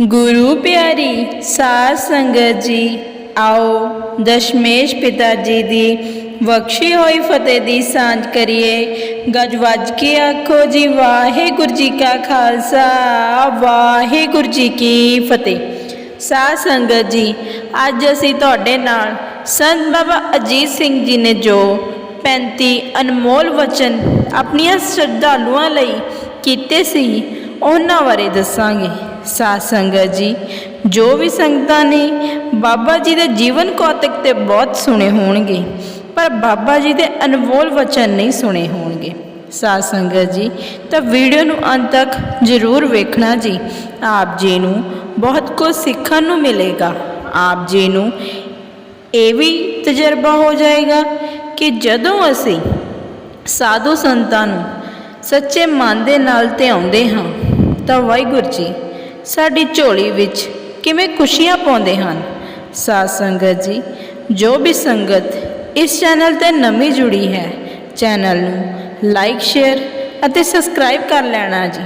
ਗੁਰੂ ਪਿਆਰੀ, ਸਾਧ ਸੰਗਤ ਜੀ, ਆਓ ਦਸ਼ਮੇਸ਼ ਪਿਤਾ ਜੀ ਦੀ ਬਖਸ਼ੀ ਹੋਈ ਫਤਿਹ ਦੀ ਸਾਂਝ ਕਰੀਏ। ਗੱਜ ਵੱਜ ਕੇ ਆਖੋ ਜੀ, ਵਾਹਿਗੁਰੂ ਜੀ ਕਾ ਖਾਲਸਾ, ਵਾਹਿਗੁਰੂ ਜੀ ਕੀ ਫਤਿਹ। ਸਾਧ ਸੰਗਤ ਜੀ, ਅੱਜ ਅਸੀਂ ਤੁਹਾਡੇ ਨਾਲ ਸੰਤ ਬਾਬਾ ਅਜੀਤ ਸਿੰਘ ਜੀ ਨੇ ਜੋ 35 ਅਨਮੋਲ ਵਚਨ ਆਪਣੀਆਂ ਸ਼ਰਧਾਲੂਆਂ ਲਈ ਕੀਤੇ ਸੀ, ਉਹਨਾਂ ਬਾਰੇ ਦੱਸਾਂਗੇ। ਸਾਧ ਸੰਗਤ ਜੀ, ਜੋ ਵੀ ਸੰਗਤਾਂ ਨੇ ਬਾਬਾ ਜੀ ਦੇ ਜੀਵਨ ਕੌਤਕ ਤੇ ਬਹੁਤ ਸੁਣੇ ਹੋਣਗੇ, ਪਰ ਬਾਬਾ ਜੀ ਦੇ ਅਨਮੋਲ ਵਚਨ ਨਹੀਂ ਸੁਣੇ ਹੋਣਗੇ। ਸਾਧ ਸੰਗਤ ਜੀ, ਤਾਂ ਵੀਡੀਓ ਨੂੰ ਅੰਤ ਤੱਕ ਜ਼ਰੂਰ ਵੇਖਣਾ ਜੀ। ਆਪ ਜੀ ਨੂੰ ਬਹੁਤ ਕੁਝ ਸਿੱਖਣ ਨੂੰ ਮਿਲੇਗਾ। ਆਪ ਜੀ ਨੂੰ ਇਹ ਵੀ ਤਜਰਬਾ ਹੋ ਜਾਏਗਾ ਕਿ ਜਦੋਂ ਅਸੀਂ ਸਾਧੂ ਸੰਤਾਂ ਨੂੰ ਸੱਚੇ ਮਨ ਦੇ ਨਾਲ ਧਿਆਉਂਦੇ ਹਾਂ, ਤਾਂ ਵਾਹਿਗੁਰੂ ਜੀ ਸਾਡੀ ਝੋਲੀ ਵਿੱਚ ਕਿਵੇਂ ਖੁਸ਼ੀਆਂ ਪਾਉਂਦੇ ਹਨ? ਸਾਧ ਸੰਗਤ ਜੀ, ਜੋ ਵੀ ਸੰਗਤ ਇਸ ਚੈਨਲ ਤੇ ਨਵੀਂ ਜੁੜੀ ਹੈ, ਚੈਨਲ ਨੂੰ ਲਾਈਕ ਸ਼ੇਅਰ ਅਤੇ ਸਬਸਕ੍ਰਾਈਬ ਕਰ ਲੈਣਾ ਜੀ,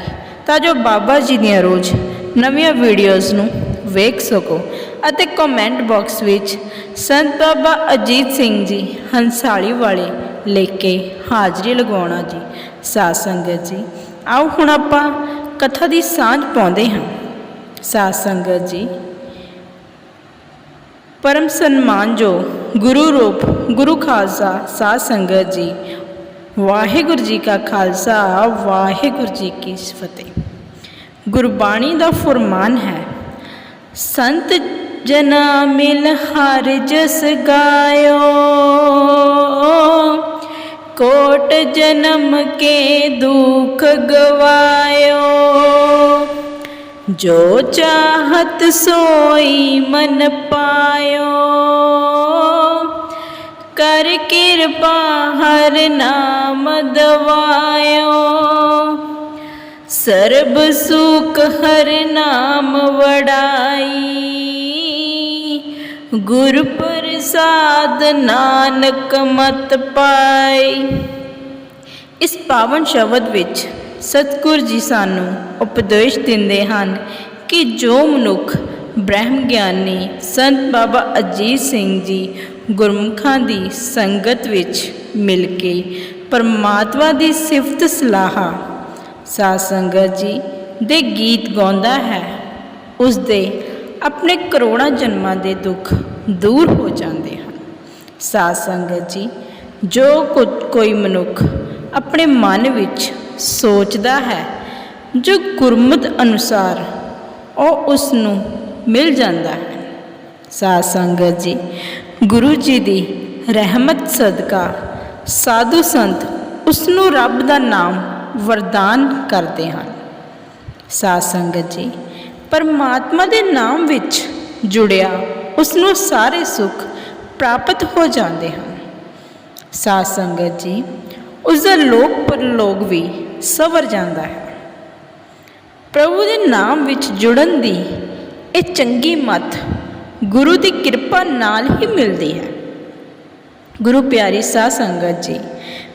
ਤਾਂ ਜੋ ਬਾਬਾ ਜੀ ਦੀਆਂ ਰੋਜ਼ ਨਵੀਆਂ ਵੀਡੀਓਜ਼ ਨੂੰ ਵੇਖ ਸਕੋ ਅਤੇ ਕਮੈਂਟ ਬਾਕਸ ਵਿੱਚ ਸੰਤ ਬਾਬਾ ਅਜੀਤ ਸਿੰਘ ਜੀ ਹੰਸਾਲੀ ਵਾਲੇ ਲਿਖ ਕੇ ਹਾਜ਼ਰੀ ਲਗਾਉਣਾ ਜੀ। ਸਾਧ ਸੰਗਤ ਜੀ, ਆਓ ਹੁਣ ਆਪਾਂ ਕਥਾ ਦੀ ਸਾਂਝ ਪਾਉਂਦੇ ਹਾਂ। ਸਾਧ ਸੰਗਤ ਜੀ। ਪਰਮ ਸਨਮਾਨ ਜੋ ਗੁਰੂ ਰੂਪ, ਗੁਰੂ ਖਾਲਸਾ ਸਾਧ ਸੰਗਤ ਜੀ। ਵਾਹਿਗੁਰੂ ਜੀ ਕਾ ਖਾਲਸਾ, ਵਾਹਿਗੁਰੂ ਜੀ ਕੀ ਫਤਿਹ। ਗੁਰਬਾਣੀ ਦਾ ਫਰਮਾਨ ਹੈ, ਸੰਤ ਜਨਾ ਮਿਲ ਹਰ ਜਸ ਗਾਇਓ, ਕੋਟ ਜਨਮ ਕੇ ਦੁਖ ਗਵਾਇਓ। ਜੋ ਚਾਹਤ ਸੋਈ ਮਨ ਪਾਇਓ, ਕਰ ਕਿਰਪਾ ਹਰ ਨਾਮ ਦਵਾਇਓ। ਸਰਬ ਸੁਖ ਹਰ ਨਾਮ ਵਡਾਈ। ਗੁਰ ਪ੍ਰਸਾਦ ਨਾਨਕ ਮਤ ਪਾਈ ਇਸ ਪਾਵਨ ਸ਼ਬਦ ਵਿੱਚ ਸਤਿਗੁਰ ਜੀ ਸਾਨੂੰ ਉਪਦੇਸ਼ ਦਿੰਦੇ ਹਨ ਕਿ ਜੋ ਮਨੁੱਖ ਬ੍ਰਹਮ ਗਿਆਨੀ ਸੰਤ ਬਾਬਾ ਅਜੀਤ ਸਿੰਘ ਜੀ ਗੁਰਮੁਖਾਂ ਦੀ ਸੰਗਤ ਵਿੱਚ ਮਿਲ ਕੇ ਪਰਮਾਤਮਾ ਦੀ ਸਿਫਤ ਸਲਾਹ ਸਾਧ ਸੰਗਤ ਜੀ ਦੇ ਗੀਤ ਗਾਉਂਦਾ ਹੈ, ਉਸ ਦੇ ਆਪਣੇ ਕਰੋੜਾਂ ਜਨਮਾਂ ਦੇ ਦੁੱਖ ਦੂਰ ਹੋ ਜਾਂਦੇ ਹਨ। ਸਾਧ ਸੰਗਤ ਜੀ, ਜੋ ਕੁਝ ਕੋਈ ਮਨੁੱਖ ਆਪਣੇ ਮਨ ਵਿੱਚ ਸੋਚਦਾ ਹੈ। ਜੋ ਗੁਰਮਤ ਅਨੁਸਾਰ ਉਹ ਉਸ ਨੂੰ ਮਿਲ ਜਾਂਦਾ ਹੈ। ਸਾਧ ਸੰਗਤ ਜੀ, ਗੁਰੂ ਜੀ ਦੀ ਰਹਿਮਤ ਸਦਕਾ ਸਾਧੂ ਸੰਤ ਉਸ ਨੂੰ ਰੱਬ ਦਾ ਨਾਮ ਵਰਦਾਨ ਕਰਦੇ ਹਨ। ਸਾਧ ਸੰਗਤ ਜੀ, ਪਰਮਾਤਮਾ ਦੇ ਨਾਮ ਵਿੱਚ ਜੁੜਿਆ ਉਸ ਨੂੰ ਸਾਰੇ ਸੁੱਖ ਪ੍ਰਾਪਤ ਹੋ ਜਾਂਦੇ ਹਨ। ਸਾਧ ਸੰਗਤ ਜੀ, ਉਸ ਦਾ ਲੋਕ ਪਰਲੋਕ ਵੀ ਸਵਰ ਜਾਂਦਾ ਹੈ। ਪ੍ਰਭੂ ਦੇ ਨਾਮ ਵਿੱਚ ਜੁੜਨ ਦੀ ਇਹ ਚੰਗੀ ਮਤ ਗੁਰੂ ਦੀ ਕਿਰਪਾ ਨਾਲ ਹੀ ਮਿਲਦੀ ਹੈ। ਗੁਰੂ ਪਿਆਰੀ ਸਾਧ ਸੰਗਤ ਜੀ,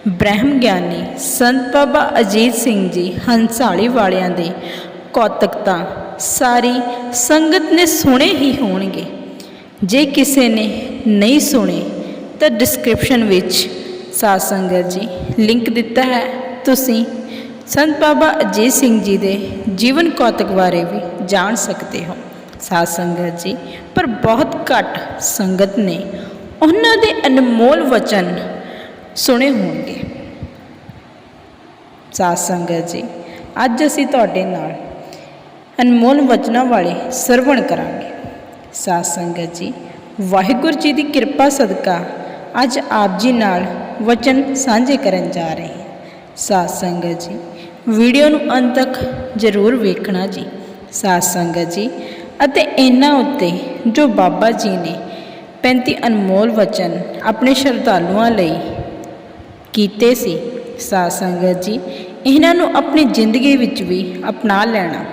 ਬ੍ਰਹਮ ਗਿਆਨੀ ਸੰਤ ਬਾਬਾ ਅਜੀਤ ਸਿੰਘ ਜੀ, ਹੰਸਾਲੀ ਵਾਲਿਆਂ ਦੇ ਕੌਤਕ ਤਾਂ ਸਾਰੀ ਸੰਗਤ ਨੇ ਸੁਣੇ ਹੀ ਹੋਣਗੇ। ਜੇ ਕਿਸੇ ਨੇ ਨਹੀਂ ਸੁਣੇ ਤਾਂ ਡਿਸਕ੍ਰਿਪਸ਼ਨ ਵਿੱਚ ਸਾਧ ਸੰਗਤ ਜੀ ਲਿੰਕ ਦਿੱਤਾ ਹੈ। ਤੁਸੀਂ ਸੰਤ ਬਾਬਾ ਅਜੀਤ ਸਿੰਘ ਜੀ ਦੇ ਜੀਵਨ ਕੌਤਕ ਬਾਰੇ ਵੀ ਜਾਣ ਸਕਦੇ ਹੋ। ਸਾਧ ਸੰਗਤ ਜੀ, ਪਰ ਬਹੁਤ ਘੱਟ ਸੰਗਤ ਨੇ ਉਹਨਾਂ ਦੇ ਅਨਮੋਲ ਵਚਨ ਸੁਣੇ ਹੋਣਗੇ। ਸਾਧ ਸੰਗਤ ਜੀ, ਅੱਜ ਅਸੀਂ ਤੁਹਾਡੇ ਨਾਲ ਅਨਮੋਲ ਵਚਨਾਂ ਵਾਲੇ ਸਰਵਣ ਕਰਾਂਗੇ। ਸਾਧ ਸੰਗਤ ਜੀ, ਵਾਹਿਗੁਰੂ ਜੀ ਦੀ ਕਿਰਪਾ ਸਦਕਾ ਅੱਜ ਆਪ ਜੀ ਨਾਲ ਵਚਨ ਸਾਂਝੇ ਕਰਨ ਜਾ ਰਹੇ ਹਾਂ। ਸਾਧ ਸੰਗਤ ਜੀ ਵੀਡੀਓ ਨੂੰ ਅੰਤ ਤੱਕ ਜ਼ਰੂਰ ਵੇਖਣਾ ਜੀ। ਸਾਧ ਸੰਗਤ ਜੀ, ਅਤੇ ਇਹਨਾਂ ਉੱਤੇ ਜੋ ਬਾਬਾ ਜੀ ਨੇ 35 ਅਨਮੋਲ ਵਚਨ ਆਪਣੇ ਸ਼ਰਧਾਲੂਆਂ ਲਈ ਕੀਤੇ ਸੀ, ਸਾਧ ਸੰਗਤ ਜੀ, ਇਹਨਾਂ ਨੂੰ ਆਪਣੀ ਜ਼ਿੰਦਗੀ ਵਿੱਚ ਵੀ ਅਪਣਾ ਲੈਣਾ,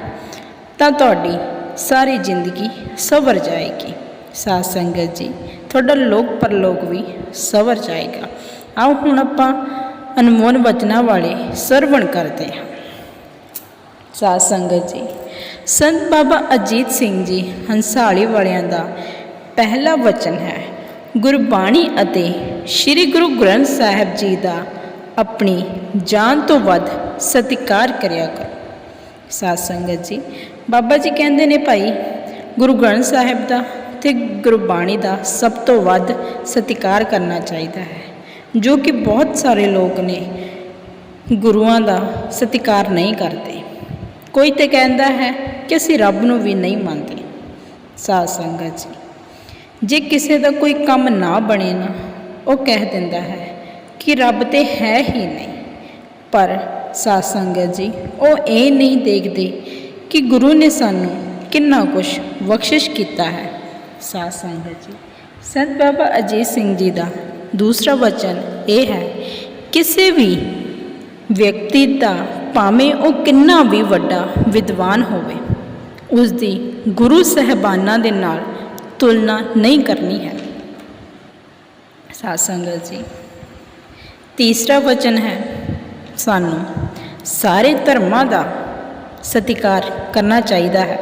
ਤਾਂ ਤੁਹਾਡੀ ਸਾਰੀ ਜ਼ਿੰਦਗੀ ਸਵਰ ਜਾਏਗੀ। ਸਾਧ ਸੰਗਤ ਜੀ, ਤੁਹਾਡਾ ਲੋਕ ਪਰਲੋਕ ਵੀ ਸਵਰ ਜਾਏਗਾ। ਆਓ ਹੁਣ ਆਪਾਂ ਅਨਮੋਲ ਵਚਨਾਂ ਵਾਲੇ ਸਰਵਣ ਕਰਦੇ ਹਾਂ। ਸਾਧ ਸੰਗਤ ਜੀ, ਸੰਤ ਬਾਬਾ ਅਜੀਤ ਸਿੰਘ ਜੀ ਹੰਸਾਲੀ ਵਾਲਿਆਂ ਦਾ ਪਹਿਲਾ ਵਚਨ ਹੈ, ਗੁਰਬਾਣੀ ਅਤੇ ਸ੍ਰੀ ਗੁਰੂ ਗ੍ਰੰਥ ਸਾਹਿਬ ਜੀ ਦਾ ਆਪਣੀ ਜਾਨ ਤੋਂ ਵੱਧ ਸਤਿਕਾਰ ਕਰਿਆ ਕਰੋ। ਸਾਧ ਸੰਗਤ ਜੀ, ਬਾਬਾ ਜੀ ਕਹਿੰਦੇ ਨੇ ਭਾਈ, ਗੁਰੂ ਗ੍ਰੰਥ ਸਾਹਿਬ ਦਾ ਤੇ ਗੁਰਬਾਣੀ ਦਾ ਸਭ ਤੋਂ ਵੱਧ ਸਤਿਕਾਰ ਕਰਨਾ ਚਾਹੀਦਾ ਹੈ। ਜੋ ਕਿ ਬਹੁਤ ਸਾਰੇ ਲੋਕ ਨੇ, ਗੁਰੂਆਂ ਦਾ ਸਤਿਕਾਰ ਨਹੀਂ ਕਰਦੇ। ਕੋਈ ਤੇ ਕਹਿੰਦਾ ਹੈ ਕਿ ਅਸੀਂ ਰੱਬ ਨੂੰ ਵੀ ਨਹੀਂ ਮੰਨਦੇ। ਸਾਧ ਸੰਗਤ ਜੀ, ਜੇ ਕਿਸੇ ਦਾ ਕੋਈ ਕੰਮ ਨਾ ਬਣੇ ਨਾ, ਉਹ ਕਹਿ ਦਿੰਦਾ ਹੈ ਕਿ ਰੱਬ ਤੇ ਹੈ ਹੀ ਨਹੀਂ। ਪਰ ਸਾਧ ਸੰਗਤ ਜੀ, ਉਹ ਇਹ ਨਹੀਂ ਦੇਖਦੇ ਕਿ ਗੁਰੂ ਨੇ ਸਾਨੂੰ ਕਿੰਨਾ ਕੁਝ ਬਖਸ਼ਿਸ਼ ਕੀਤਾ ਹੈ। ਸਾਧ ਸੰਗਤ ਜੀ, ਸੰਤ ਬਾਬਾ ਅਜੀਤ ਸਿੰਘ ਜੀ ਦਾ ਦੂਸਰਾ ਵਚਨ ਇਹ ਹੈ, ਕਿਸੇ ਵੀ ਵਿਅਕਤੀ ਦਾ ਭਾਵੇਂ ਉਹ ਕਿੰਨਾ ਵੀ ਵੱਡਾ ਵਿਦਵਾਨ ਹੋਵੇ ਉਸ ਦੀ ਗੁਰੂ ਸਹਿਬਾਨਾਂ ਦੇ ਨਾਲ ਤੁਲਨਾ ਨਹੀਂ ਕਰਨੀ ਹੈ। ਸਾਧ ਸੰਗਤ ਜੀ, ਤੀਸਰਾ ਵਚਨ ਹੈ, ਸਾਨੂੰ ਸਾਰੇ ਧਰਮਾਂ ਦਾ ਸਤਿਕਾਰ ਕਰਨਾ ਚਾਹੀਦਾ ਹੈ।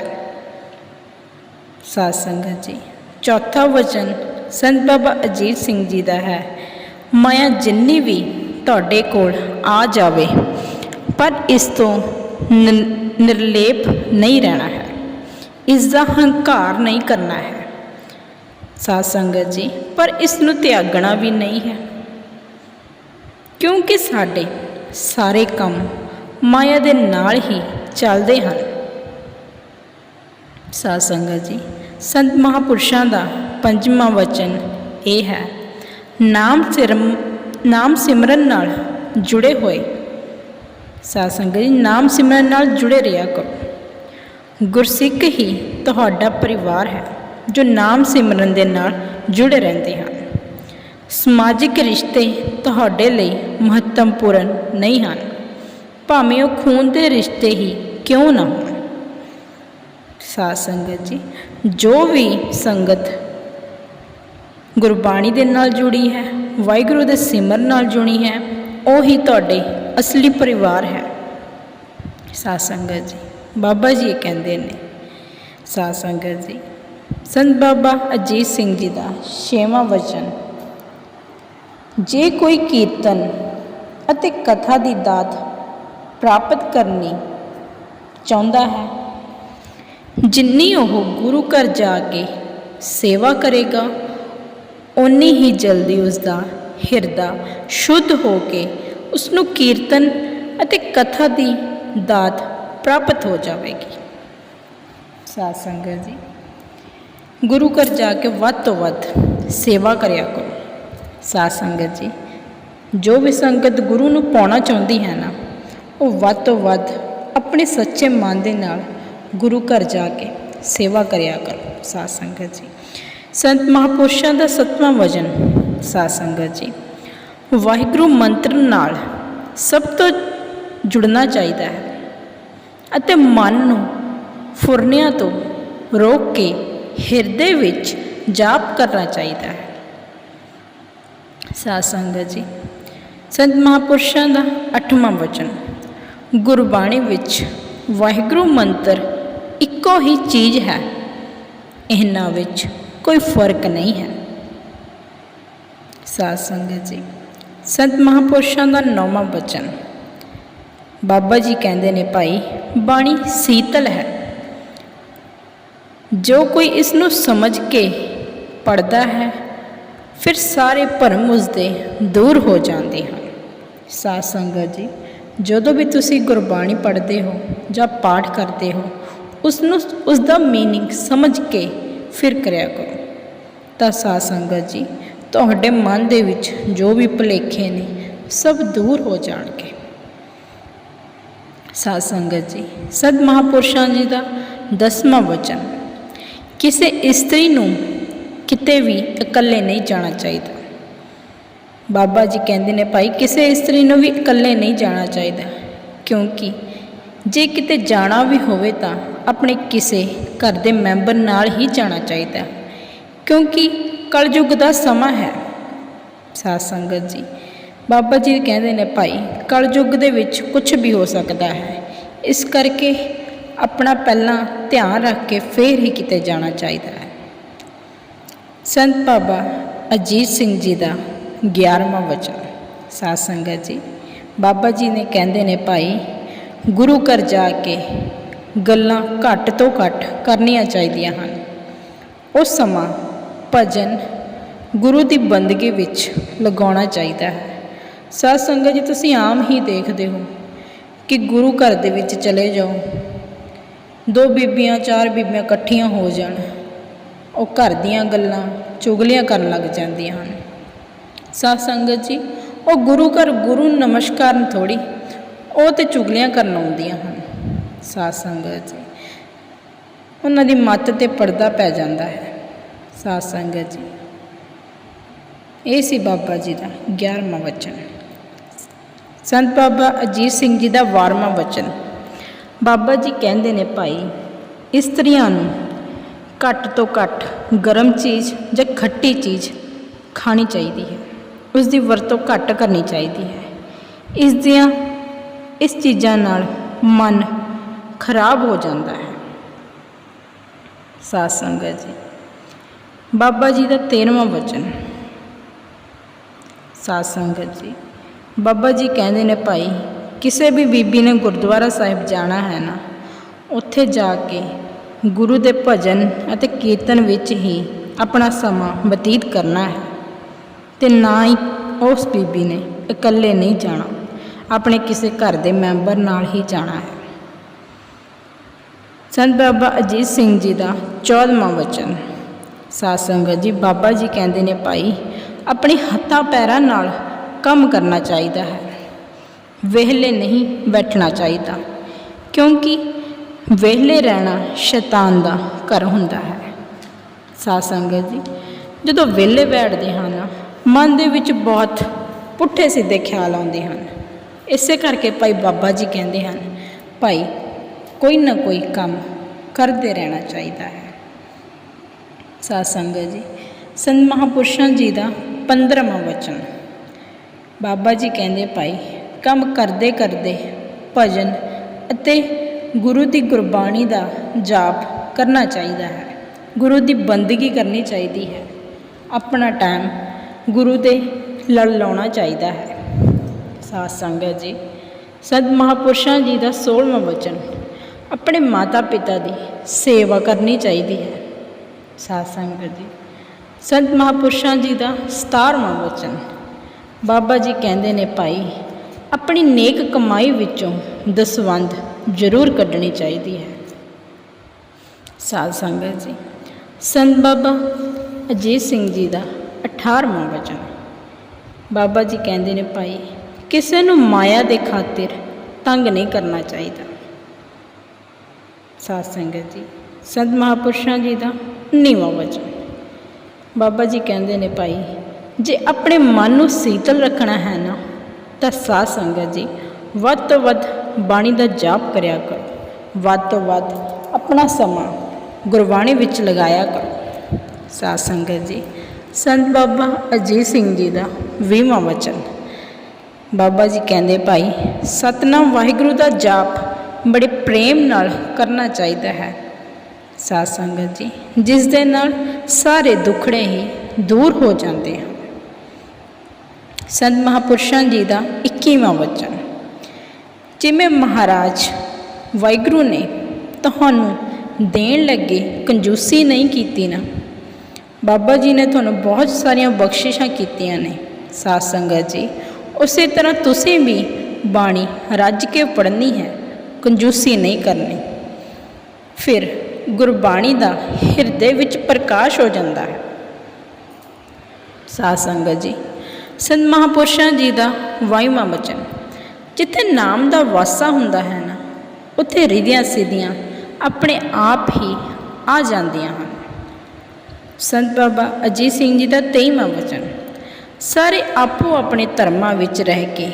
ਸਾਧ ਸੰਗਤ ਜੀ, ਚੌਥਾ ਵਚਨ ਸੰਤ ਬਾਬਾ ਅਜੀਤ ਸਿੰਘ ਜੀ ਦਾ ਹੈ। ਮਾਇਆ ਜਿੰਨੀ ਵੀ ਤੁਹਾਡੇ ਕੋਲ ਆ ਜਾਵੇ, ਪਰ ਇਸ ਤੋਂ ਨ- ਨਿਰਲੇਪ ਨਹੀਂ ਰਹਿਣਾ ਹੈ। ਇਸ ਦਾ ਹੰਕਾਰ ਨਹੀਂ ਕਰਨਾ ਹੈ। ਸਾਧ ਸੰਗਤ ਜੀ, ਪਰ ਇਸ ਨੂੰ ਤਿਆਗਣਾ ਵੀ ਨਹੀਂ ਹੈ। ਕਿਉਂਕਿ ਸਾਡੇ ਸਾਰੇ ਕੰਮ ਮਾਇਆ ਦੇ ਨਾਲ ਹੀ ਚੱਲਦੇ ਹਨ। ਸਾਧ ਸੰਗਤ ਜੀ, ਸੰਤ ਮਹਾਪੁਰਸ਼ਾਂ ਦਾ ਪੰਜਵਾਂ ਵਚਨ ਇਹ ਹੈ, ਨਾਮ ਸਿਰਮ, ਨਾਮ ਸਿਮਰਨ ਨਾਲ ਜੁੜੇ ਹੋਏ। ਸਾਧ ਸੰਗਤ ਜੀ, ਨਾਮ ਸਿਮਰਨ ਨਾਲ ਜੁੜੇ ਰਿਹਾ ਕਰੋ। ਗੁਰਸਿੱਖ ਹੀ ਤੁਹਾਡਾ ਪਰਿਵਾਰ ਹੈ, ਜੋ ਨਾਮ ਸਿਮਰਨ ਦੇ ਨਾਲ ਜੁੜੇ ਰਹਿੰਦੇ ਹਨ। ਸਮਾਜਿਕ ਰਿਸ਼ਤੇ ਤੁਹਾਡੇ ਲਈ ਮਹੱਤਵਪੂਰਨ ਨਹੀਂ ਹਨ। ਭਾਵੇਂ ਉਹ ਖੂਨ ਦੇ ਰਿਸ਼ਤੇ ਹੀ ਕਿਉਂ ਨਾ ਹੋਣ। ਸਾਧ ਸੰਗਤ ਜੀ, ਜੋ ਵੀ ਸੰਗਤ ਗੁਰਬਾਣੀ ਦੇ ਨਾਲ ਜੁੜੀ ਹੈ, ਵਾਹਿਗੁਰੂ ਦੇ ਸਿਮਰਨ ਨਾਲ ਜੁੜੀ ਹੈ, ਉਹ ਹੀ ਤੁਹਾਡੇ ਅਸਲੀ ਪਰਿਵਾਰ ਹੈ। ਸਾਧ ਸੰਗਤ ਜੀ, ਬਾਬਾ ਜੀ ਇਹ ਕਹਿੰਦੇ ਨੇ, ਸਾਧ ਸੰਗਤ ਜੀ, ਸੰਤ ਬਾਬਾ ਅਜੀਤ ਸਿੰਘ ਜੀ ਦਾ ਛੇਵਾਂ ਵਚਨ, ਜੇ ਕੋਈ ਕੀਰਤਨ ਅਤੇ ਕਥਾ ਦੀ ਦਾਤ ਪ੍ਰਾਪਤ ਕਰਨੀ ਚਾਹੁੰਦਾ ਹੈ, ਜਿੰਨੀ ਉਹ ਗੁਰੂ ਘਰ ਜਾ ਕੇ ਸੇਵਾ ਕਰੇਗਾ ਉਨੀ ਹੀ ਜਲਦੀ ਉਸ ਦਾ ਹਿਰਦਾ ਸ਼ੁੱਧ ਹੋ ਕੇ ਉਸ ਨੂੰ ਕੀਰਤਨ ਅਤੇ ਕਥਾ ਦੀ ਦਾਤ ਪ੍ਰਾਪਤ ਹੋ ਜਾਵੇਗੀ। ਸਾਧ ਸੰਗਤ ਜੀ, ਗੁਰੂ ਘਰ ਜਾ ਕੇ ਵੱਧ ਤੋਂ ਵੱਧ ਸੇਵਾ ਕਰਿਆ ਕਰੋ। ਸਾਧ ਸੰਗਤ ਜੀ, ਜੋ ਵੀ ਸੰਗਤ ਗੁਰੂ ਨੂੰ ਪਾਉਣਾ ਚਾਹੁੰਦੀ ਹੈ ਨਾ, ਉਹ ਵੱਧ ਤੋਂ ਵੱਧ ਆਪਣੇ ਸੱਚੇ ਮਨ ਦੇ ਨਾਲ ਗੁਰੂ ਘਰ ਜਾ ਕੇ ਸੇਵਾ ਕਰਿਆ ਕਰੋ। ਸਾਧ ਸੰਗਤ ਜੀ ਸੰਤ ਮਹਾਪੁਰਸ਼ਾਂ ਦਾ ਸਤਵਾਂ ਵਜਨ, ਸਾਧ ਸੰਗਤ ਜੀ। ਵਾਹਿਗੁਰੂ ਮੰਤਰ ਨਾਲ ਸਭ ਤੋਂ ਜੁੜਨਾ ਚਾਹੀਦਾ ਹੈ ਅਤੇ ਮਨ ਨੂੰ ਫੁਰਨਿਆਂ ਤੋਂ ਰੋਕ ਕੇ ਹਿਰਦੇ ਵਿੱਚ ਜਾਪ ਕਰਨਾ ਚਾਹੀਦਾ ਹੈ। ਸਾਧ ਸੰਗਤ ਜੀ, ਸੰਤ ਮਹਾਪੁਰਸ਼ਾਂ ਦਾ ਅੱਠਵਾਂ ਵਚਨ, ਗੁਰਬਾਣੀ ਵਿੱਚ ਵਾਹਿਗੁਰੂ ਮੰਤਰ ਇੱਕੋ ਹੀ ਚੀਜ਼ ਹੈ, ਇਹਨਾਂ ਵਿੱਚ ਕੋਈ ਫ਼ਰਕ ਨਹੀਂ ਹੈ। ਸਾਧ ਸੰਗਤ ਜੀ, ਸੰਤ ਮਹਾਪੁਰਸ਼ਾਂ ਦਾ ਨੌਵਾਂ ਬਚਨ। ਬਾਬਾ ਜੀ ਕਹਿੰਦੇ ਨੇ, ਭਾਈ, ਬਾਣੀ ਸੀਤਲ ਹੈ। ਜੋ ਕੋਈ ਇਸ ਨੂੰ ਸਮਝ ਕੇ ਪੜਦਾ ਹੈ, ਫਿਰ ਸਾਰੇ ਭਰਮ ਉਸਦੇ ਦੂਰ ਹੋ ਜਾਂਦੇ ਹਨ। ਸਾਧ ਸੰਗਤ ਜੀ, ਜਦੋਂ ਵੀ ਤੁਸੀਂ ਗੁਰਬਾਣੀ ਪੜ੍ਹਦੇ ਹੋ ਜਾਂ ਪਾਠ ਕਰਦੇ ਹੋ ਉਸ ਨੂੰ ਉਸ ਦਾ ਮੀਨਿੰਗ ਸਮਝ ਕੇ ਫਿਰ ਕਰਿਆ ਕਰੋ। ਤਾਂ ਸਾਧ ਸੰਗਤ ਜੀ, ਤੁਹਾਡੇ ਮਨ ਦੇ ਵਿੱਚ ਜੋ ਵੀ ਭੁਲੇਖੇ ਨੇ, ਸਭ ਦੂਰ ਹੋ ਜਾਣਗੇ। ਸਾਧ ਸੰਗਤ ਜੀ, ਸਦ ਮਹਾਪੁਰਸ਼ਾਂ ਜੀ ਦਾ ਦਸਵਾਂ ਵਚਨ, ਕਿਸੇ ਇਸਤਰੀ ਨੂੰ ਕਿਤੇ ਵੀ ਇਕੱਲੇ ਨਹੀਂ ਜਾਣਾ ਚਾਹੀਦਾ। ਬਾਬਾ ਜੀ ਕਹਿੰਦੇ ਨੇ, ਭਾਈ, ਕਿਸੇ ਇਸਤਰੀ ਨੂੰ ਵੀ ਇਕੱਲੇ ਨਹੀਂ ਜਾਣਾ ਚਾਹੀਦਾ, ਕਿਉਂਕਿ ਜੇ ਕਿਤੇ ਜਾਣਾ ਵੀ ਹੋਵੇ ਤਾਂ ਆਪਣੇ ਕਿਸੇ ਘਰ ਦੇ ਮੈਂਬਰ ਨਾਲ ਹੀ ਜਾਣਾ ਚਾਹੀਦਾ ਕਿਉਂਕਿ ਕਲਯੁੱਗ ਦਾ ਸਮਾਂ ਹੈ। ਸਾਧ ਸੰਗਤ ਜੀ, ਬਾਬਾ ਜੀ ਕਹਿੰਦੇ ਨੇ, ਭਾਈ, ਕਲਯੁੱਗ ਦੇ ਵਿੱਚ ਕੁਝ ਵੀ ਹੋ ਸਕਦਾ ਹੈ। ਇਸ ਕਰਕੇ ਆਪਣਾ ਪਹਿਲਾਂ ਧਿਆਨ ਰੱਖ ਕੇ ਫੇਰ ਹੀ ਕਿਤੇ ਜਾਣਾ ਚਾਹੀਦਾ ਹੈ। ਸੰਤ ਬਾਬਾ ਅਜੀਤ ਸਿੰਘ ਜੀ ਦਾ 11ਵਾਂ ਵਚਨ, ਸਾਧ ਸੰਗਤ ਜੀ, ਬਾਬਾ ਜੀ ਨੇ ਕਹਿੰਦੇ ਨੇ, ਭਾਈ ਗੁਰੂ ਘਰ ਜਾ ਕੇ ਗੱਲਾਂ ਘੱਟ ਤੋਂ ਘੱਟ ਕਰਨੀਆਂ ਚਾਹੀਦੀਆਂ ਹਨ। ਉਸ ਸਮਾਂ ਭਜਨ ਗੁਰੂ ਦੀ ਬੰਦਗੀ ਵਿੱਚ ਲਗਾਉਣਾ ਚਾਹੀਦਾ ਹੈ। ਸਾਧ ਸੰਗਤ ਜੀ, ਤੁਸੀਂ ਆਮ ਹੀ ਦੇਖਦੇ ਹੋ ਕਿ ਗੁਰੂ ਘਰ ਦੇ ਵਿੱਚ ਚਲੇ ਜਾਓ। ਦੋ ਬੀਬੀਆਂ, ਚਾਰ ਬੀਬੀਆਂ ਇਕੱਠੀਆਂ ਹੋ ਜਾਣ। ਉਹ ਘਰ ਦੀਆਂ ਗੱਲਾਂ ਚੁਗਲੀਆਂ ਕਰਨ ਲੱਗ ਜਾਂਦੀਆਂ ਹਨ। ਸਾਧ ਸੰਗਤ ਜੀ, ਉਹ ਗੁਰੂ ਘਰ ਗੁਰੂ ਨੂੰ ਨਮਸਕਾਰਨ ਥੋੜੀ ਉਹ ਤੇ ਚੁਗਲੀਆਂ ਕਰਨ ਆਉਂਦੀਆਂ ਹਨ। ਸਾਧ ਸੰਗਤ ਜੀ, ਉਹਨਾਂ ਦੀ ਮੱਤ ਤੇ ਪਰਦਾ ਪੈ ਜਾਂਦਾ ਹੈ। ਸਾਧ ਸੰਗਤ ਜੀ, ਇਹ ਸੀ ਬਾਬਾ ਜੀ ਦਾ 11ਵਾਂ ਵਚਨ। ਸੰਤ ਬਾਬਾ ਅਜੀਤ ਸਿੰਘ ਜੀ ਦਾ 12ਵਾਂ ਵਚਨ। ਬਾਬਾ ਜੀ ਕਹਿੰਦੇ ਨੇ, ਭਾਈ, ਇਸਤਰੀਆਂ ਨੂੰ ਘੱਟ ਤੋਂ ਘੱਟ ਗਰਮ ਚੀਜ਼ ਜਾਂ ਖੱਟੀ ਚੀਜ਼ ਖਾਣੀ ਚਾਹੀਦੀ ਹੈ। ਉਸ ਦੀ ਵਰਤੋਂ ਘੱਟ ਕਰਨੀ ਚਾਹੀਦੀ ਹੈ। ਇਸ ਦੀਆਂ ਇਸ ਚੀਜ਼ਾਂ ਨਾਲ ਮਨ ਖਰਾਬ ਹੋ ਜਾਂਦਾ ਹੈ। ਸਾਧ ਸੰਗਤ ਜੀ, ਬਾਬਾ ਜੀ ਦਾ 13ਵਾਂ ਵਚਨ। ਸਾਧ ਸੰਗਤ ਜੀ, ਬਾਬਾ ਜੀ ਕਹਿੰਦੇ ਨੇ ਭਾਈ, ਕਿਸੇ ਵੀ ਬੀਬੀ ਨੇ ਗੁਰਦੁਆਰਾ ਸਾਹਿਬ ਜਾਣਾ ਹੈ ਨਾ, ਉੱਥੇ ਜਾ ਕੇ ਗੁਰੂ ਦੇ ਭਜਨ ਅਤੇ ਕੀਰਤਨ ਵਿੱਚ ਹੀ ਆਪਣਾ ਸਮਾਂ ਬਤੀਤ ਕਰਨਾ ਹੈ ਤੇ ਨਾ ਹੀ ਉਸ ਬੀਬੀ ਨੇ ਇਕੱਲੇ ਨਹੀਂ ਜਾਣਾ। ਆਪਣੇ ਕਿਸੇ ਘਰ ਦੇ ਮੈਂਬਰ ਨਾਲ ਹੀ ਜਾਣਾ ਹੈ। ਸੰਤ ਬਾਬਾ ਅਜੀਤ ਸਿੰਘ ਜੀ ਦਾ 14ਵਾਂ ਵਚਨ। ਸਾਧ ਸੰਗਤ ਜੀ, ਬਾਬਾ ਜੀ ਕਹਿੰਦੇ ਨੇ, ਭਾਈ, ਆਪਣੇ ਹੱਥਾਂ ਪੈਰਾਂ ਨਾਲ ਕੰਮ ਕਰਨਾ ਚਾਹੀਦਾ ਹੈ। ਵਿਹਲੇ ਨਹੀਂ ਬੈਠਣਾ ਚਾਹੀਦਾ, ਕਿਉਂਕਿ ਵਿਹਲੇ ਰਹਿਣਾ ਸ਼ੈਤਾਨ ਦਾ ਘਰ ਹੁੰਦਾ ਹੈ। ਸਾਧ ਸੰਗਤ ਜੀ, ਜਦੋਂ ਵਿਹਲੇ ਬੈਠਦੇ ਹਨ ਮਨ ਦੇ ਵਿੱਚ ਬਹੁਤ ਪੁੱਠੇ ਸਿੱਧੇ ਖਿਆਲ ਆਉਂਦੇ ਹਨ। ਇਸੇ ਕਰਕੇ ਭਾਈ ਬਾਬਾ ਜੀ ਕਹਿੰਦੇ ਹਨ, ਭਾਈ ਕੋਈ ਨਾ ਕੋਈ ਕੰਮ ਕਰਦੇ ਰਹਿਣਾ ਚਾਹੀਦਾ ਹੈ। ਸਾਧ ਸੰਗਤ ਜੀ, ਸੰਤ ਮਹਾਪੁਰਸ਼ਾਂ ਜੀ ਦਾ 15ਵਾਂ ਵਚਨ। ਬਾਬਾ ਜੀ ਕਹਿੰਦੇ ਭਾਈ, ਕੰਮ ਕਰਦੇ ਕਰਦੇ ਭਜਨ ਅਤੇ ਗੁਰੂ ਦੀ ਗੁਰਬਾਣੀ ਦਾ ਜਾਪ ਕਰਨਾ ਚਾਹੀਦਾ ਹੈ। ਗੁਰੂ ਦੀ ਬੰਦਗੀ ਕਰਨੀ ਚਾਹੀਦੀ ਹੈ। ਆਪਣਾ ਟਾਈਮ ਗੁਰੂ ਦੇ ਲੜ ਲਾਉਣਾ ਚਾਹੀਦਾ ਹੈ। ਸਾਧ ਸੰਗਤ ਜੀ। ਸਦ ਮਹਾਪੁਰਸ਼ਾਂ ਜੀ ਦਾ 16ਵਾਂ ਵਚਨ, ਆਪਣੇ ਮਾਤਾ ਪਿਤਾ ਦੀ ਸੇਵਾ ਕਰਨੀ ਚਾਹੀਦੀ ਹੈ। ਸਾਧ ਸੰਗਤ ਜੀ। ਸੰਤ ਮਹਾਪੁਰਸ਼ਾਂ ਜੀ ਦਾ 17ਵਾਂ ਵਚਨ, ਬਾਬਾ ਜੀ ਕਹਿੰਦੇ ਨੇ, ਭਾਈ, ਆਪਣੀ ਨੇਕ ਕਮਾਈ ਵਿੱਚੋਂ ਦਸਵੰਧ ਜ਼ਰੂਰ ਕੱਢਣੀ ਚਾਹੀਦੀ ਹੈ। ਸਾਧ ਸੰਗਤ ਜੀ। ਸੰਤ ਬਾਬਾ ਅਜੀਤ ਸਿੰਘ ਜੀ ਦਾ 18ਵਾਂ ਵਚਨ, ਬਾਬਾ ਜੀ ਕਹਿੰਦੇ ਨੇ, ਭਾਈ ਕਿਸੇ ਨੂੰ ਮਾਇਆ ਦੇ ਖਾਤਰ ਤੰਗ ਨਹੀਂ ਕਰਨਾ ਚਾਹੀਦਾ। ਸਾਧ ਸੰਗਤ ਜੀ, ਸੰਤ ਮਹਾਪੁਰਸ਼ਾਂ ਜੀ ਦਾ ਨੀਵਾਂ ਵਚਨ। ਬਾਬਾ ਜੀ ਕਹਿੰਦੇ ਨੇ ਭਾਈ, ਜੇ ਆਪਣੇ ਮਨ ਨੂੰ ਸੀਤਲ ਰੱਖਣਾ ਹੈ ਨਾ, ਤਾਂ ਸਾਧ ਸੰਗਤ ਜੀ, ਵੱਧ ਤੋਂ ਵੱਧ ਬਾਣੀ ਦਾ ਜਾਪ ਕਰਿਆ ਕਰੋ। ਵੱਧ ਤੋਂ ਵੱਧ ਆਪਣਾ ਸਮਾਂ ਗੁਰਬਾਣੀ ਵਿੱਚ ਲਗਾਇਆ ਕਰੋ। ਸਾਧ ਸੰਗਤ ਜੀ, ਸੰਤ ਬਾਬਾ ਅਜੀਤ ਸਿੰਘ ਜੀ ਦਾ 20ਵਾਂ ਵਚਨ। ਬਾਬਾ ਜੀ ਕਹਿੰਦੇ, ਭਾਈ, ਸਤਨਾਮ ਵਾਹਿਗੁਰੂ ਦਾ ਜਾਪ ਬੜੇ ਪ੍ਰੇਮ ਨਾਲ ਕਰਨਾ ਚਾਹੀਦਾ ਹੈ। ਸਾਧ ਸੰਗਤ ਜੀ, ਜਿਸ ਦੇ ਨਾਲ ਸਾਰੇ ਦੁੱਖੜੇ ਹੀ ਦੂਰ ਹੋ ਜਾਂਦੇ ਹਨ। ਸੰਤ ਮਹਾਪੁਰਸ਼ਾਂ ਜੀ ਦਾ 21ਵਾਂ ਵਚਨ, ਜਿਵੇਂ ਮਹਾਰਾਜ ਵਾਹਿਗੁਰੂ ਨੇ ਤੁਹਾਨੂੰ ਦੇਣ ਲੱਗੇ ਕੰਜੂਸੀ ਨਹੀਂ ਕੀਤੀ ਨਾ, ਬਾਬਾ ਜੀ ਨੇ ਤੁਹਾਨੂੰ ਬਹੁਤ ਸਾਰੀਆਂ ਬਖਸ਼ਿਸ਼ਾਂ ਕੀਤੀਆਂ ਨੇ। ਸਾਧ ਸੰਗਤ ਜੀ ਉਸੇ ਤਰ੍ਹਾਂ ਤੁਸੀਂ ਵੀ ਬਾਣੀ ਰੱਜ ਕੇ ਪੜ੍ਹਨੀ ਹੈ, ਕੰਜੂਸੀ ਨਹੀਂ ਕਰਨੀ। ਫਿਰ ਗੁਰਬਾਣੀ ਦਾ ਹਿਰਦੇ ਵਿੱਚ ਪ੍ਰਕਾਸ਼ ਹੋ ਜਾਂਦਾ ਹੈ। ਸਾਧ ਸੰਗਤ ਜੀ, ਸੰਤ ਮਹਾਪੁਰਸ਼ਾਂ ਜੀ ਦਾ ਵਾਇਮਾ ਬਚਨ ਜਿੱਥੇ ਨਾਮ ਦਾ ਵਾਸਾ ਹੁੰਦਾ ਹੈ ਨਾ, ਉੱਥੇ ਰਿਧੀਆਂ ਸਿੱਧੀਆਂ ਆਪਣੇ ਆਪ ਹੀ ਆ ਜਾਂਦੀਆਂ ਹਨ। ਸੰਤ ਬਾਬਾ ਅਜੀਤ ਸਿੰਘ ਜੀ ਦਾ 23ਵਾਂ ਵਚਨ ਸਾਰੇ ਆਪੋ ਆਪਣੇ ਧਰਮਾਂ ਵਿੱਚ ਰਹਿ ਕੇ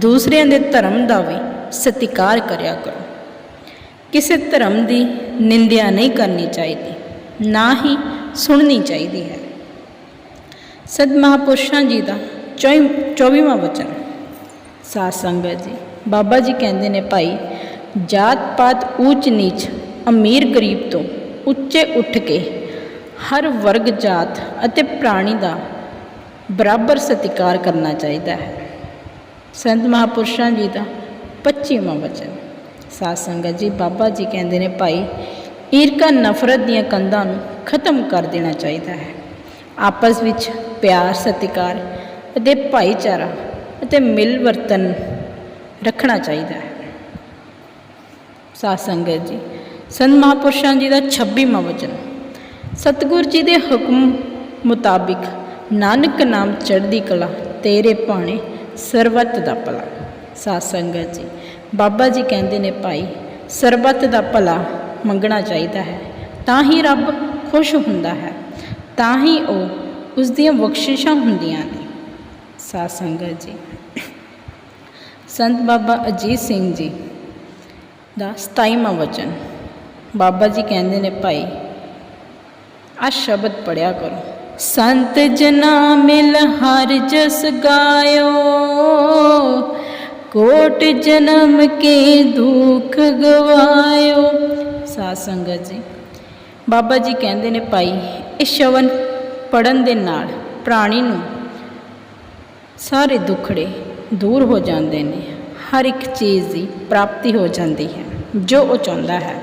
ਦੂਸਰਿਆਂ ਦੇ ਧਰਮ ਦਾ ਵੀ ਸਤਿਕਾਰ ਕਰਿਆ ਕਰੋ। ਕਿਸੇ ਧਰਮ ਦੀ ਨਿੰਦਿਆ ਨਹੀਂ ਕਰਨੀ ਚਾਹੀਦੀ, ਨਾ ਹੀ ਸੁਣਨੀ ਚਾਹੀਦੀ ਹੈ। ਸਦ ਮਹਾਪੁਰਸ਼ਾਂ ਜੀ ਦਾ 24ਵਾਂ ਵਚਨ। ਸਾਧ ਸੰਗਤ ਜੀ, ਬਾਬਾ ਜੀ ਕਹਿੰਦੇ ਨੇ, ਭਾਈ, ਜਾਤ ਪਾਤ ਉੱਚ ਨੀਚ, ਅਮੀਰ ਗਰੀਬ ਤੋਂ ਉੱਚੇ ਉੱਠ ਕੇ ਹਰ ਵਰਗ ਜਾਤ ਅਤੇ ਪ੍ਰਾਣੀ ਦਾ ਬਰਾਬਰ ਸਤਿਕਾਰ ਕਰਨਾ ਚਾਹੀਦਾ ਹੈ। ਸੰਤ ਮਹਾਪੁਰਸ਼ਾਂ ਜੀ ਦਾ 25ਵਾਂ ਵਚਨ। ਸਾਧ ਸੰਗਤ ਜੀ, ਬਾਬਾ ਜੀ ਕਹਿੰਦੇ ਨੇ, ਭਾਈ ਈਰਕਾ ਨਫ਼ਰਤ ਦੀਆਂ ਕੰਧਾਂ ਨੂੰ ਖਤਮ ਕਰ ਦੇਣਾ ਚਾਹੀਦਾ ਹੈ। ਆਪਸ ਵਿੱਚ ਪਿਆਰ, ਸਤਿਕਾਰ ਅਤੇ ਭਾਈਚਾਰਾ ਅਤੇ ਮਿਲ ਵਰਤਨ ਰੱਖਣਾ ਚਾਹੀਦਾ ਹੈ। ਸਾਧ ਸੰਗਤ ਜੀ, ਸੰਤ ਮਹਾਪੁਰਸ਼ਾਂ ਜੀ ਦਾ 26ਵਾਂ ਵਚਨ। ਸਤਿਗੁਰ ਜੀ ਦੇ ਹੁਕਮ ਮੁਤਾਬਿਕ ਨਾਨਕ ਨਾਮ ਚੜ੍ਹਦੀ ਕਲਾ, ਤੇਰੇ ਭਾਣੇ ਸਰਬੱਤ ਦਾ ਭਲਾ। ਸਾਧ ਸੰਗਤ ਜੀ, ਬਾਬਾ ਜੀ ਕਹਿੰਦੇ ਨੇ ਭਾਈ, ਸਰਬੱਤ ਦਾ ਭਲਾ ਮੰਗਣਾ ਚਾਹੀਦਾ ਹੈ, ਤਾਂ ਹੀ ਰੱਬ ਖੁਸ਼ ਹੁੰਦਾ ਹੈ, ਤਾਂ ਹੀ ਉਹ ਉਸ ਦੀਆਂ ਬਖਸ਼ਿਸ਼ਾਂ ਹੁੰਦੀਆਂ ਨੇ। ਸਾਧ ਸੰਗਤ ਜੀ, ਸੰਤ ਬਾਬਾ ਅਜੀਤ ਸਿੰਘ ਜੀ ਦਾ 27ਵਾਂ ਵਚਨ। ਬਾਬਾ ਜੀ ਕਹਿੰਦੇ ਨੇ ਭਾਈ ਆ ਸ਼ਬਦ ਪੜਿਆ ਕਰੋ। ਸੰਤ ਜਨਾ ਮਿਲ ਹਰ ਜਸ ਗਾਇਓ। ਕੋਟ ਜਨਮ ਕੇ ਦੁੱਖ ਗਵਾਇਓ। ਸਾਧ ਸੰਗਤ ਜੀ, ਬਾਬਾ ਜੀ ਕਹਿੰਦੇ ਨੇ ਭਾਈ, ਇਹ ਸ਼ਵਨ ਪੜਨ ਦੇ ਨਾਲ ਪ੍ਰਾਣੀ ਨੂੰ ਸਾਰੇ ਦੁੱਖੜੇ ਦੂਰ ਹੋ ਜਾਂਦੇ ਨੇ। ਹਰ ਇੱਕ ਚੀਜ਼ ਦੀ ਪ੍ਰਾਪਤੀ ਹੋ ਜਾਂਦੀ ਹੈ, ਜੋ ਉਹ ਚਾਹੁੰਦਾ ਹੈ।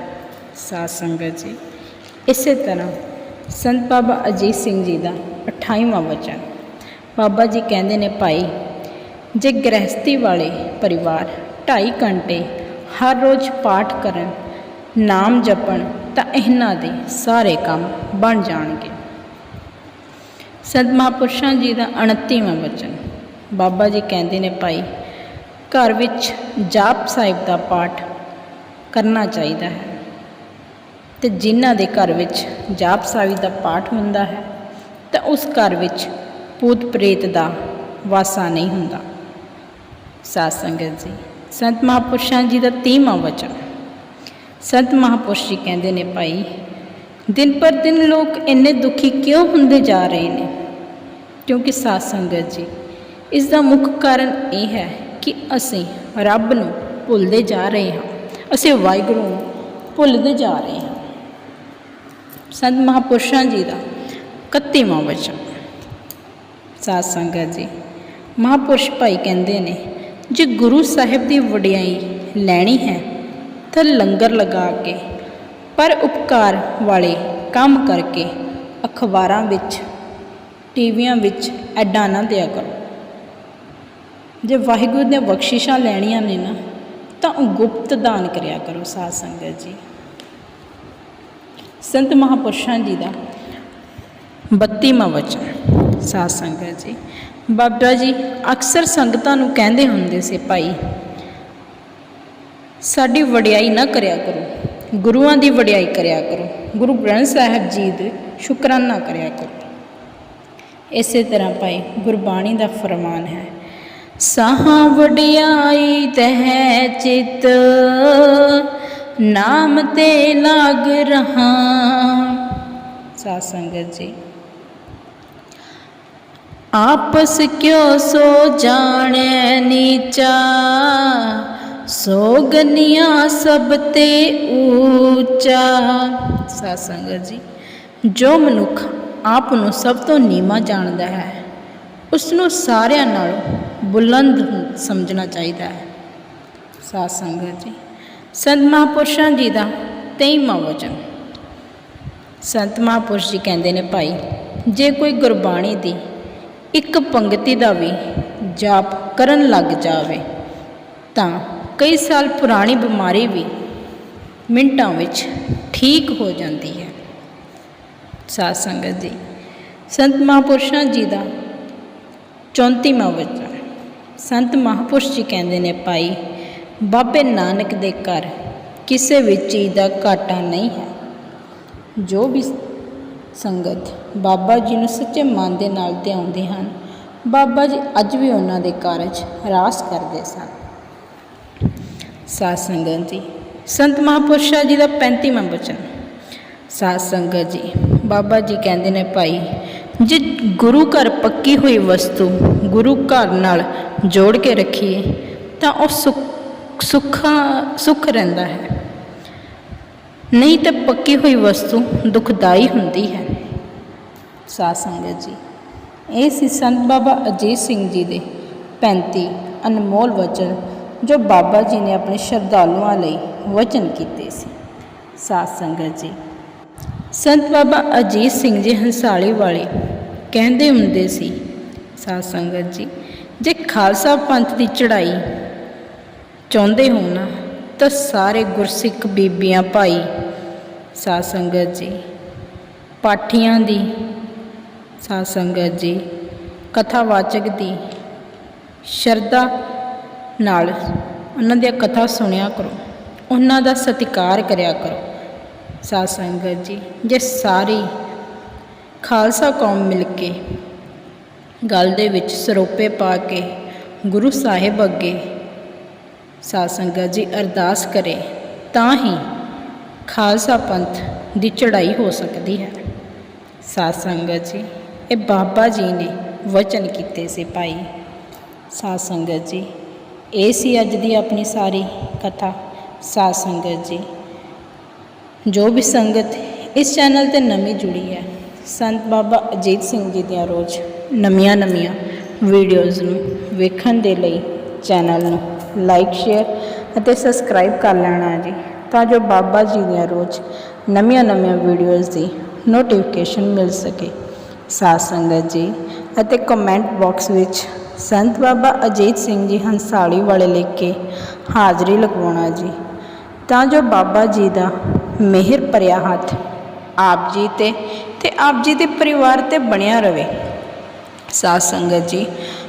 ਸਾਧ ਸੰਗਤ ਜੀ, ਇਸੇ ਤਰ੍ਹਾਂ ਸੰਤ ਬਾਬਾ ਅਜੀਤ ਸਿੰਘ ਜੀ ਦਾ 28ਵਾਂ ਵਚਨ। ਬਾਬਾ ਜੀ ਕਹਿੰਦੇ ਨੇ, ਭਾਈ, ਜੇ ਗ੍ਰਹਿਸਤੀ ਵਾਲੇ ਪਰਿਵਾਰ 2.5 ਘੰਟੇ ਹਰ ਰੋਜ਼ ਪਾਠ ਕਰਨ, ਨਾਮ ਜਪਣ, ਤਾਂ ਇਹਨਾਂ ਦੇ ਸਾਰੇ ਕੰਮ ਬਣ ਜਾਣਗੇ। ਸੰਤ ਮਹਾਂਪੁਰਸ਼ਾਂ ਜੀ ਦਾ 29ਵਾਂ ਵਚਨ। ਬਾਬਾ ਜੀ ਕਹਿੰਦੇ ਨੇ, ਭਾਈ, ਘਰ ਵਿੱਚ ਜਾਪ ਸਾਹਿਬ ਦਾ ਪਾਠ ਕਰਨਾ ਚਾਹੀਦਾ ਹੈ। ਅਤੇ ਜਿਨ੍ਹਾਂ ਦੇ ਘਰ ਵਿੱਚ ਜਾਪ ਸਾਹਿਬ ਦਾ ਪਾਠ ਹੁੰਦਾ ਹੈ, ਤਾਂ ਉਸ ਘਰ ਵਿੱਚ ਭੂਤ ਪ੍ਰੇਤ ਦਾ ਵਾਸਾ ਨਹੀਂ ਹੁੰਦਾ। ਸਾਧ ਸੰਗਤ ਜੀ, ਸੰਤ ਮਹਾਂਪੁਰਸ਼ਾਂ ਜੀ ਦਾ 30ਵਾਂ ਵਚਨ। ਸੰਤ ਮਹਾਂਪੁਰਸ਼ ਜੀ ਕਹਿੰਦੇ ਨੇ, ਭਾਈ, ਦਿਨ ਪਰ ਦਿਨ ਲੋਕ ਇੰਨੇ ਦੁਖੀ ਕਿਉਂ ਹੁੰਦੇ ਜਾ ਰਹੇ ਨੇ? ਕਿਉਂਕਿ ਸਾਧ ਸੰਗਤ ਜੀ ਇਸ ਦਾ ਮੁੱਖ ਕਾਰਨ ਇਹ ਹੈ ਕਿ ਅਸੀਂ ਰੱਬ ਨੂੰ ਭੁੱਲਦੇ ਜਾ ਰਹੇ ਹਾਂ। ਅਸੀਂ ਵਾਹਿਗੁਰੂ ਨੂੰ ਭੁੱਲਦੇ ਜਾ ਰਹੇ ਹਾਂ। ਸੰਤ ਮਹਾਂਪੁਰਸ਼ਾਂ ਜੀ ਦਾ 31ਵਾਂ ਵਚਨ। ਸਾਧ ਸੰਗਤ ਜੀ, ਮਹਾਂਪੁਰਸ਼ ਭਾਈ ਕਹਿੰਦੇ ਨੇ, ਜੇ ਗੁਰੂ ਸਾਹਿਬ ਦੀ ਵਡਿਆਈ ਲੈਣੀ ਹੈ, ਤਾਂ ਲੰਗਰ ਲਗਾ ਕੇ, ਪਰ ਉਪਕਾਰ ਵਾਲੇ ਕੰਮ ਕਰਕੇ ਅਖਬਾਰਾਂ ਵਿੱਚ, ਟੀਵੀਆਂ ਵਿੱਚ ਐਡਾਂ ਨਾ ਦਿਆ ਕਰੋ। ਜੇ ਵਾਹਿਗੁਰੂ ਦੀਆਂ ਬਖਸ਼ਿਸ਼ਾਂ ਲੈਣੀਆਂ ਨੇ ਨਾ, ਤਾਂ ਉਹ ਗੁਪਤ ਦਾਨ ਕਰਿਆ ਕਰੋ, ਸਾਧ ਸੰਗਤ ਜੀ। ਸੰਤ ਮਹਾਪੁਰਸ਼ਾਂ ਜੀ ਦਾ। 32ਵਾਂ ਵਚਨ, ਸਾਧ ਸੰਗਤ ਜੀ। ਬਾਬਾ ਜੀ, ਅਕਸਰ ਸੰਗਤਾਂ ਨੂੰ ਕਹਿੰਦੇ ਹੁੰਦੇ ਸੀ, ਭਾਈ, ਸਾਡੀ ਵਡਿਆਈ ਨਾ ਕਰਿਆ ਕਰੋ। ਗੁਰੂਆਂ ਦੀ ਵਡਿਆਈ ਕਰਿਆ ਕਰੋ। ਗੁਰੂ ਗ੍ਰੰਥ ਸਾਹਿਬ ਜੀ ਦੇ ਸ਼ੁਕਰਾਨਾ ਕਰਿਆ ਕਰੋ। ਇਸੇ ਤਰ੍ਹਾਂ ਭਾਈ, ਗੁਰਬਾਣੀ ਦਾ ਫਰਮਾਨ ਹੈ, ਸਾਹਾਂ ਵਡਿਆਈ ਤਹਿ ਚਿਤ ਨਾਮ ਤੇ ਲਾਗ ਰਹਾ। ਸਾਧ ਸੰਗਤ ਜੀ। ਆਪਸ ਕਿਉ ਸੋ ਜਾਣੈ ਨੀਚਾ? ਸੋਗਨੀਆਂ ਸਭ ਤੇ ਊਚਾ। ਸਾਧ ਸੰਗਤ ਜੀ। ਜੋ ਮਨੁੱਖ ਆਪ ਨੂੰ ਸਭ ਤੋਂ ਨੀਵਾਂ ਜਾਣਦਾ ਹੈ ਉਸ ਨੂੰ ਸਾਰਿਆਂ ਨਾਲੋਂ ਬੁਲੰਦ ਸਮਝਣਾ ਚਾਹੀਦਾ ਹੈ। ਸਾਧ ਸੰਗਤ ਜੀ। ਸੰਤ ਮਹਾਂਪੁਰਸ਼ਾਂ ਜੀ ਦਾ 23ਵਾਂ ਵਚਨ। ਸੰਤ ਮਹਾਂਪੁਰਸ਼ ਜੀ ਕਹਿੰਦੇ ਨੇ, ਭਾਈ, ਜੇ ਕੋਈ ਗੁਰਬਾਣੀ ਦੀ ਇੱਕ ਪੰਕਤੀ ਦਾ ਵੀ ਜਾਪ ਕਰਨ ਲੱਗ ਜਾਵੇ, ਤਾਂ ਕਈ ਸਾਲ ਪੁਰਾਣੀ ਬਿਮਾਰੀ ਵੀ ਮਿੰਟਾਂ ਵਿੱਚ ਠੀਕ ਹੋ ਜਾਂਦੀ ਹੈ। ਸਾਧ ਸੰਗਤ ਜੀ, ਸੰਤ ਮਹਾਂਪੁਰਸ਼ਾਂ ਜੀ ਦਾ 34ਵਾਂ ਵਚਨ। ਸੰਤ ਮਹਾਂਪੁਰਸ਼ ਜੀ ਕਹਿੰਦੇ ਨੇ, ਭਾਈ ਬਾਬੇ ਨਾਨਕ ਦੇ ਘਰ ਕਿਸੇ ਵੀ ਚੀਜ਼ ਦਾ ਘਾਟਾ ਨਹੀਂ ਹੈ। ਜੋ ਵੀ ਸੰਗਤ ਬਾਬਾ ਜੀ ਨੂੰ ਸੱਚੇ ਮਨ ਦੇ ਨਾਲ ਧਿਆਉਂਦੇ ਹਨ, ਬਾਬਾ ਜੀ ਅੱਜ ਵੀ ਉਹਨਾਂ ਦੇ ਕਾਰਜ ਰਾਸ ਕਰਦੇ ਸਨ। ਸਾਧ ਸੰਗਤ ਜੀ, ਸੰਤ ਮਹਾਂਪੁਰਸ਼ਾਂ ਜੀ ਦਾ 35ਵਾਂ ਬਚਨ। ਸਾਧ ਸੰਗਤ ਜੀ, ਬਾਬਾ ਜੀ ਕਹਿੰਦੇ ਨੇ, ਭਾਈ, ਜੇ ਗੁਰੂ ਘਰ ਪੱਕੀ ਹੋਈ ਵਸਤੂ ਗੁਰੂ ਘਰ ਨਾਲ ਜੋੜ ਕੇ ਰੱਖੀਏ, ਤਾਂ ਉਹ ਸੁੱਖ ਸੁੱਖਾ ਸੁੱਖ ਰਹਿੰਦਾ ਹੈ। ਨਹੀਂ ਤਾਂ ਪੱਕੀ ਹੋਈ ਵਸਤੂ ਦੁਖਦਾਈ ਹੁੰਦੀ ਹੈ। ਸਾਧ ਸੰਗਤ ਜੀ, ਇਹ ਸੀ ਸੰਤ ਬਾਬਾ ਅਜੀਤ ਸਿੰਘ ਜੀ ਦੇ 35 ਅਨਮੋਲ ਵਚਨ, ਜੋ ਬਾਬਾ ਜੀ ਨੇ ਆਪਣੇ ਸ਼ਰਧਾਲੂਆਂ ਲਈ ਵਚਨ ਕੀਤੇ ਸੀ। ਸਾਧ ਸੰਗਤ ਜੀ, ਸੰਤ ਬਾਬਾ ਅਜੀਤ ਸਿੰਘ ਜੀ ਹੰਸਾਲੀ ਵਾਲੇ ਕਹਿੰਦੇ ਹੁੰਦੇ ਸੀ, ਸਾਧ ਸੰਗਤ ਜੀ, ਜੇ ਖਾਲਸਾ ਪੰਥ ਦੀ ਚੜ੍ਹਾਈ ਚਾਹੁੰਦੇ ਹੋ ਨਾ, ਤਾਂ ਸਾਰੇ ਗੁਰਸਿੱਖ ਬੀਬੀਆਂ ਭਾਈ, ਸਾਧ ਸੰਗਤ ਜੀ, ਪਾਠੀਆਂ ਦੀ, ਸਾਧ ਸੰਗਤ ਜੀ ਕਥਾਵਾਚਕ ਦੀ ਸ਼ਰਧਾ ਨਾਲ ਉਹਨਾਂ ਦੀਆਂ ਕਥਾ ਸੁਣਿਆ ਕਰੋ, ਉਹਨਾਂ ਦਾ ਸਤਿਕਾਰ ਕਰਿਆ ਕਰੋ, ਸਾਧ ਸੰਗਤ ਜੀ, ਜੇ ਸਾਰੀ ਖਾਲਸਾ ਕੌਮ ਮਿਲ ਕੇ ਗੱਲ ਦੇ ਵਿੱਚ ਸਰੋਪੇ ਪਾ ਕੇ ਗੁਰੂ ਸਾਹਿਬ ਅੱਗੇ ਸਾਧ ਸੰਗਤ ਜੀ ਅਰਦਾਸ ਕਰੇ, ਤਾਂ ਹੀ ਖਾਲਸਾ ਪੰਥ ਦੀ ਚੜ੍ਹਾਈ ਹੋ ਸਕਦੀ ਹੈ। ਸਾਧ ਸੰਗਤ ਜੀ, ਇਹ ਬਾਬਾ ਜੀ ਨੇ ਵਚਨ ਕੀਤੇ ਸੀ ਭਾਈ। ਸਾਧ ਸੰਗਤ ਜੀ, ਇਹ ਸੀ ਅੱਜ ਦੀ ਆਪਣੀ ਸਾਰੀ ਕਥਾ। ਸਾਧ ਸੰਗਤ ਜੀ, ਜੋ ਵੀ ਸੰਗਤ ਇਸ ਚੈਨਲ ਤੇ ਨਵੀਂ ਜੁੜੀ ਹੈ, ਸੰਤ ਬਾਬਾ ਅਜੀਤ ਸਿੰਘ ਜੀ ਦੀਆਂ ਰੋਜ਼ ਨਵੀਆਂ ਨਵੀਆਂ ਵੀਡੀਓਜ਼ ਨੂੰ ਵੇਖਣ ਦੇ ਲਈ ਚੈਨਲ ਨੂੰ ਲਾਈਕ ਸ਼ੇਅਰ ਅਤੇ ਸਬਸਕ੍ਰਾਈਬ ਕਰ ਲੈਣਾ ਜੀ, ਤਾਂ ਜੋ ਬਾਬਾ ਜੀ ਦੀਆਂ ਰੋਜ਼ ਨਵੀਆਂ ਨਵੀਆਂ ਵੀਡੀਓਜ਼ ਦੀ ਨੋਟੀਫਿਕੇਸ਼ਨ ਮਿਲ ਸਕੇ। ਸਾਧ ਸੰਗਤ ਜੀ, ਅਤੇ ਕਮੈਂਟ ਬਾਕਸ ਵਿੱਚ ਸੰਤ ਬਾਬਾ ਅਜੀਤ ਸਿੰਘ ਜੀ ਹੰਸਾਲੀ ਵਾਲੇ ਲਿਖ ਕੇ ਹਾਜ਼ਰੀ ਲਗਵਾਉਣਾ ਜੀ। ਤਾਂ ਜੋ ਬਾਬਾ ਜੀ ਦਾ ਮਿਹਰ ਭਰਿਆ ਹੱਥ ਆਪ ਜੀ ਤੇ ਤੇ ਆਪ ਜੀ ਦੇ ਪਰਿਵਾਰ ਤੇ ਬਣਿਆ ਰਵੇ। ਸਾਧ ਸੰਗਤ ਜੀ